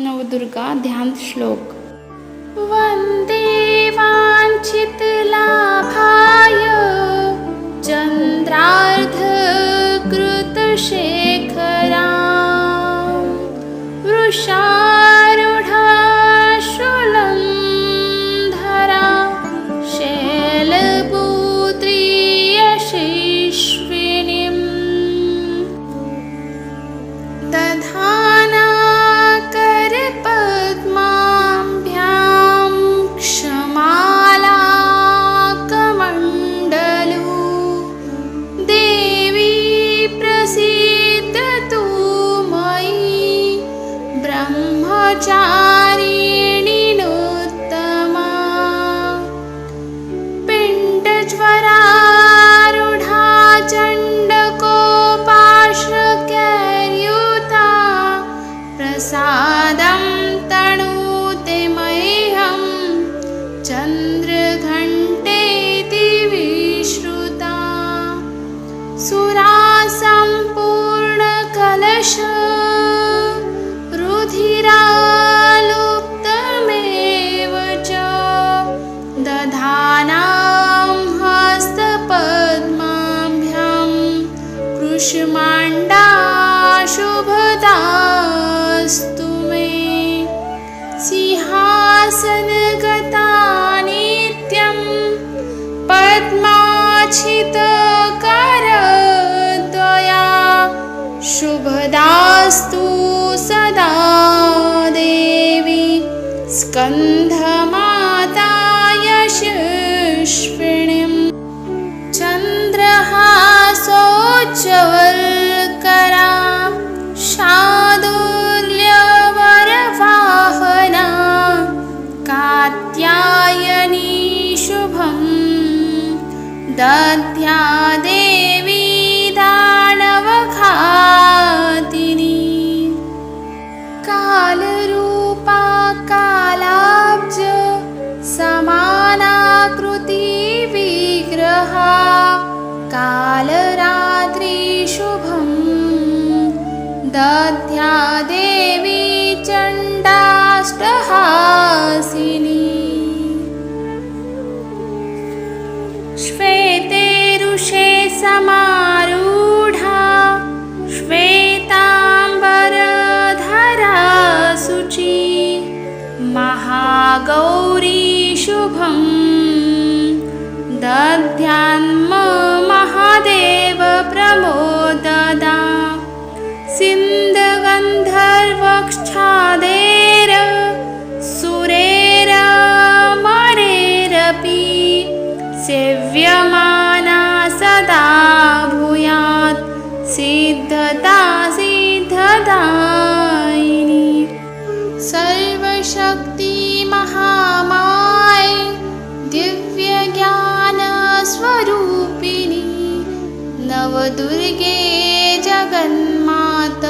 नवदुर्गा ध्यान श्लोक. वन्दे वाञ्छितलाभाय। ब्रह्मचारिणिनोत्तमा पिण्डज्वरारूढा चण्डकोपाश्रकैर्युता। प्रसादं तणुते मह्यं चन्द्रघण्टेति विश्रुता। सुरासम्पूर्णकलश पद्माच्छितकरद्वया शुभदास्तु सदा देवी। स्कन्धमाता यशस्विनीम् चन्द्रहासोज्ज्वलकरा समानाकृति विग्रहा कालरात्रिशुभं दध्या देवी चण्डाष्टहासिनी। श्वेते ऋषे समारूढा श्वेताम्बरधरा शुचि महागौरी शुभं दध्यान्म महादेव प्रमोददा दिव्यज्ञानस्वरूपिणी नवदुर्गे जगन्मात